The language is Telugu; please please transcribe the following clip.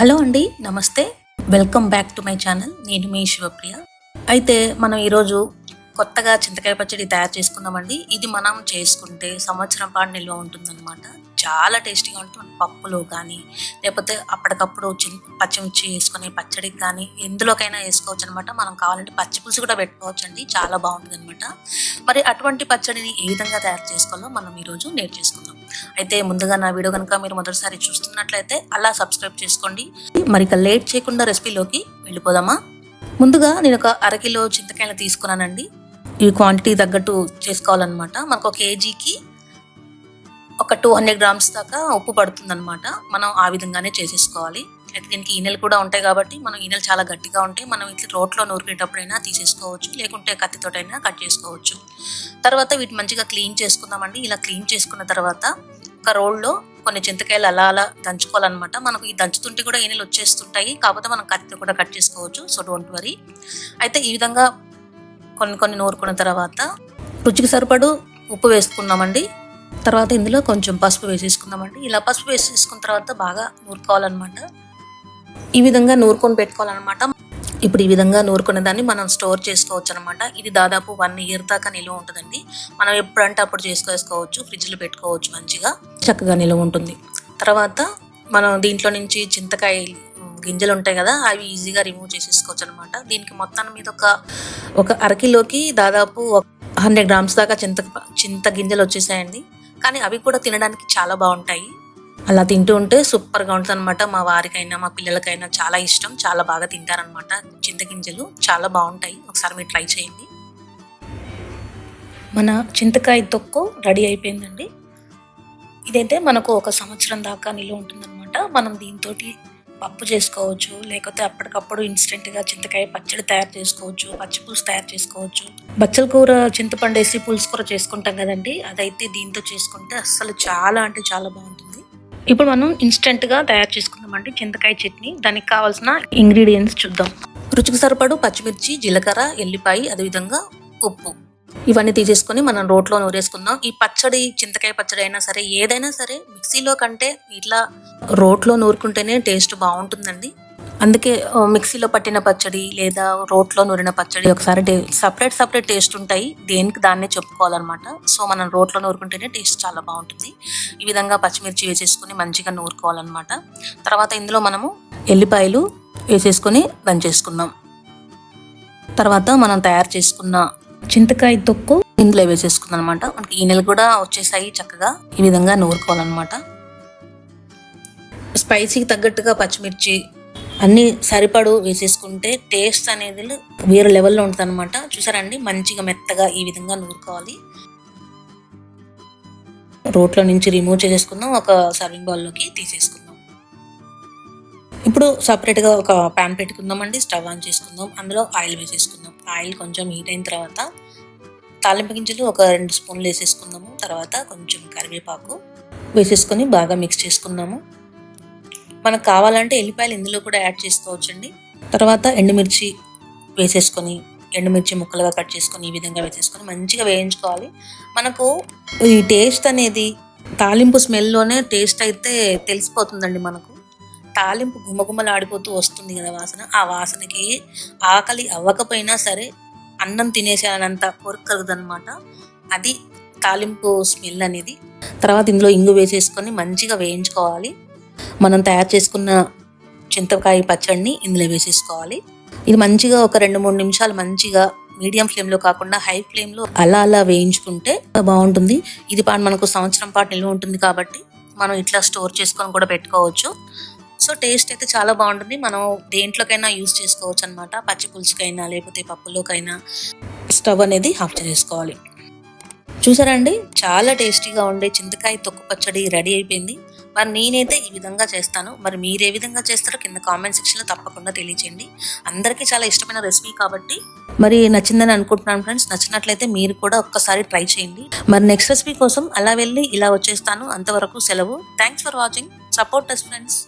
హలో అండి నమస్తే. Welcome back to my channel. నేను మీ శివప్రియ. అయితే మనం ఈరోజు కొత్తగా చింతకాయ పచ్చడి తయారు చేసుకుందామండి ఇది మనం చేసుకుంటే సంవత్సరం పాటు నిల్వ ఉంటుందన్నమాట. చాలా టేస్టీగా ఉంటుంది. పప్పులో కానీ లేకపోతే అప్పటికప్పుడు చి- పచ్చిమిర్చి వేసుకునే పచ్చడికి కానీ ఎందులోకైనా వేసుకోవచ్చు అనమాట మనం కావాలంటే పచ్చి పులుసు కూడా పెట్టుకోవచ్చు అండి చాలా బాగుంటుంది అనమాట మరి అటువంటి పచ్చడిని ఏ విధంగా తయారు చేసుకోవాలో మనం ఈరోజు నేర్చేసుకుందాం అయితే ముందుగా నా వీడియో కనుక మీరు మొదటిసారి చూస్తున్నట్లయితే అలా సబ్స్క్రైబ్ చేసుకోండి. మరి ఇక లేట్ చేయకుండా రెసిపీలోకి వెళ్ళిపోదామా? ముందుగా నేను ఒక అరకిలో చింతకాయలు తీసుకున్నానండి. ఈ క్వాంటిటీ తగ్గట్టు చేసుకోవాలన్నమాట. మనకు ఒక కేజీకి ఒక టూ హండ్రెడ్ గ్రామ్స్ దాకా ఉప్పు పడుతుందన్నమాట. మనం ఆ విధంగానే చేసేసుకోవాలి. అయితే దీనికి ఈనెలు కూడా ఉంటాయి కాబట్టి మనం ఈనెలు చాలా గట్టిగా ఉంటాయి మనం ఇట్లా రోట్లో నూరికేటప్పుడైనా తీసేసుకోవచ్చు. లేకుంటే కత్తితోటైనా కట్ చేసుకోవచ్చు. తర్వాత వీటి మంచిగా క్లీన్ చేసుకుందామండి. ఇలా క్లీన్ చేసుకున్న తర్వాత ఒక రోల్లో కొన్ని చింతకాయలు అలా అలా దంచుకోవాలన్నమాట. మనకు ఈ దంచుతుంటే కూడా ఈనెలు వచ్చేస్తుంటాయి. కాకపోతే మనం కత్తితో కూడా కట్ చేసుకోవచ్చు. So don't worry. అయితే ఈ విధంగా కొన్ని కొన్ని నూరుకున్న తర్వాత రుచికి సరిపడు ఉప్పు వేసుకున్నామండి తర్వాత ఇందులో కొంచెం పసుపు వేసేసుకుందామండి. ఇలా పసుపు వేసేసుకున్న తర్వాత బాగా నూరుకోవాలన్నమాట. ఈ విధంగా నూరుకొని పెట్టుకోవాలన్నమాట. ఇప్పుడు ఈ విధంగా నూరుకునే దాన్ని మనం స్టోర్ చేసుకోవచ్చు అనమాట ఇది దాదాపు వన్ ఇయర్ దాకా నిల్వ ఉంటుందండి. మనం ఎప్పుడంటే అప్పుడు చేసుకోవచ్చు ఫ్రిడ్జ్లో పెట్టుకోవచ్చు మంచిగా చక్కగా నిల్వ ఉంటుంది. తర్వాత మనం దీంట్లో నుంచి చింతకాయ గింజలు ఉంటాయి కదా అవి ఈజీగా రిమూవ్ చేసేసుకోవచ్చు అనమాట దీనికి మొత్తం మీద ఒక ఒక అరకిలోకి దాదాపు హండ్రెడ్ గ్రామ్స్ దాకా చింత చింత గింజలు వచ్చేసాయండి. కానీ అవి కూడా తినడానికి చాలా బాగుంటాయి. అలా తింటూ ఉంటే సూపర్గా ఉంటుంది అనమాట మా వారికైనా మా పిల్లలకైనా చాలా ఇష్టం. చాలా బాగా తింటారనమాట చింతగింజలు చాలా బాగుంటాయి. ఒకసారి మీరు ట్రై చేయండి. మన చింతకాయ తొక్కు రెడీ అయిపోయిందండి. ఇదైతే మనకు ఒక సంవత్సరం దాకా నిల్వ ఉంటుందన్నమాట. మనం దీంతో పప్పు చేసుకోవచ్చు లేకపోతే అప్పటికప్పుడు ఇన్స్టెంట్గా చింతకాయ పచ్చడి తయారు చేసుకోవచ్చు పచ్చి పులుసు తయారు చేసుకోవచ్చు. బచ్చల కూర చింతపండు వేసి పులుసు కూర చేసుకుంటాం కదండి. అదైతే దీంతో చేసుకుంటే అస్సలు చాలా అంటే చాలా బాగుంటుంది. ఇప్పుడు మనం ఇన్స్టెంట్గా తయారు చేసుకుందామండి చింతకాయ చట్నీ. దానికి కావాల్సిన ఇంగ్రీడియంట్స్ చూద్దాం. రుచికి సరిపడు పచ్చిమిర్చి జీలకర్ర ఎల్లిపాయ అదేవిధంగా ఉప్పు. ఇవన్నీ తీసేసుకొని మనం రోట్లో నూరేసుకుందాం. ఈ పచ్చడి చింతకాయ పచ్చడి అయినా సరే ఏదైనా సరే మిక్సీలో కంటే ఇట్లా రోట్లో నూరుకుంటేనే టేస్ట్ బాగుంటుందండి. అందుకే మిక్సీలో పట్టిన పచ్చడి లేదా రోట్లో నూరిన పచ్చడి ఒకసారి సపరేట్ సపరేట్ టేస్ట్ ఉంటాయి. దేనికి దాన్నే చెప్పుకోవాలన్నమాట. సో మనం రోట్లో నూరుకుంటేనే టేస్ట్ చాలా బాగుంటుంది. ఈ విధంగా పచ్చిమిర్చి వేసేసుకుని మంచిగా నూరుకోవాలన్నమాట. తర్వాత ఇందులో మనము ఎల్లిపాయలు వేసేసుకొని దంచేసుకుందాం. తర్వాత మనం తయారు చేసుకున్న చింతకాయ తొక్కు. ఇందులో వేసేసుకుందాం అనమాట మనకి ఈనెలు కూడా వచ్చేసాయి చక్కగా. ఈ విధంగా నూరుకోవాలన్నమాట. స్పైసీకి తగ్గట్టుగా పచ్చిమిర్చి అన్ని సరిపడు వేసేసుకుంటే టేస్ట్ అనేది వేరే లెవెల్లో ఉంటుంది అనమాట చూసారండి? మంచిగా మెత్తగా ఈ విధంగా నూరుకోవాలి. రోట్లో నుంచి రిమూవ్ చేసేసుకుందాం. ఒక సర్వింగ్ బౌల్లోకి తీసేసుకుందాం. ఇప్పుడు సపరేట్గా ఒక ప్యాన్ పెట్టుకుందామండి స్టవ్ ఆన్ చేసుకుందాం. అందులో ఆయిల్ వేసేసుకుందాం. ఆయిల్ కొంచెం హీట్ అయిన తర్వాత తాలింపు గింజలు ఒక రెండు స్పూన్లు వేసేసుకుందాము. తర్వాత కొంచెం కరివేపాకు వేసేసుకొని బాగా మిక్స్ చేసుకుందాము. మనకు కావాలంటే ఎల్లిపాయలు ఇందులో కూడా యాడ్ చేసుకోవచ్చండి. తర్వాత ఎండుమిర్చి వేసేసుకొని ఎండుమిర్చి ముక్కలుగా కట్ చేసుకొని ఈ విధంగా వేసేసుకొని మంచిగా వేయించుకోవాలి. మనకు ఈ టేస్ట్ అనేది తాలింపు స్మెల్లోనే టేస్ట్ అయితే తెలిసిపోతుందండి మనకు. తాలింపు గుమగుమలాడిపోతూ వస్తుంది కదా వాసన. ఆ వాసనకి ఆకలి అవ్వకపోయినా సరే అన్నం తినేసేనంత కోరిక కలుగుదనమాట అది తాలింపు స్మెల్ అనేది. తర్వాత ఇందులో ఇంగు వేసేసుకొని మంచిగా వేయించుకోవాలి. మనం తయారు చేసుకున్న చింతకాయ పచ్చడిని ఇందులో వేసేసుకోవాలి. ఇది మంచిగా ఒక రెండు మూడు నిమిషాలు మంచిగా మీడియం ఫ్లేమ్లో కాకుండా హై ఫ్లేమ్లో అలా అలా వేయించుకుంటే బాగుంటుంది. ఇది పా- మనకు సంవత్సరం పాటు నిల్వ ఉంటుంది కాబట్టి మనం ఇట్లా స్టోర్ చేసుకొని కూడా పెట్టుకోవచ్చు. సో టేస్ట్ అయితే చాలా బాగుంటుంది. మనం దేంట్లోకైనా యూజ్ చేసుకోవచ్చు అనమాట పచ్చి పులుసుకైనా లేకపోతే పప్పులోకైనా. స్టవ్ అనేది ఆఫ్ చేసుకోవాలి చూసారండి? చాలా టేస్టీగా ఉండే చింతకాయ తొక్కు పచ్చడి రెడీ అయిపోయింది. మరి నేనైతే ఈ విధంగా చేస్తాను. మరి మీరు ఏ విధంగా చేస్తారో కింద కామెంట్ సెక్షన్లో తప్పకుండా తెలియచేయండి. అందరికీ చాలా ఇష్టమైన రెసిపీ కాబట్టి. మరి నచ్చిందని అనుకుంటున్నాను ఫ్రెండ్స్. నచ్చినట్లయితే మీరు కూడా ఒక్కసారి ట్రై చేయండి. మరి నెక్స్ట్ రెసిపీ కోసం అలా వెళ్ళి ఇలా వచ్చేస్తాను. అంతవరకు సెలవు. Thanks for watching support us friends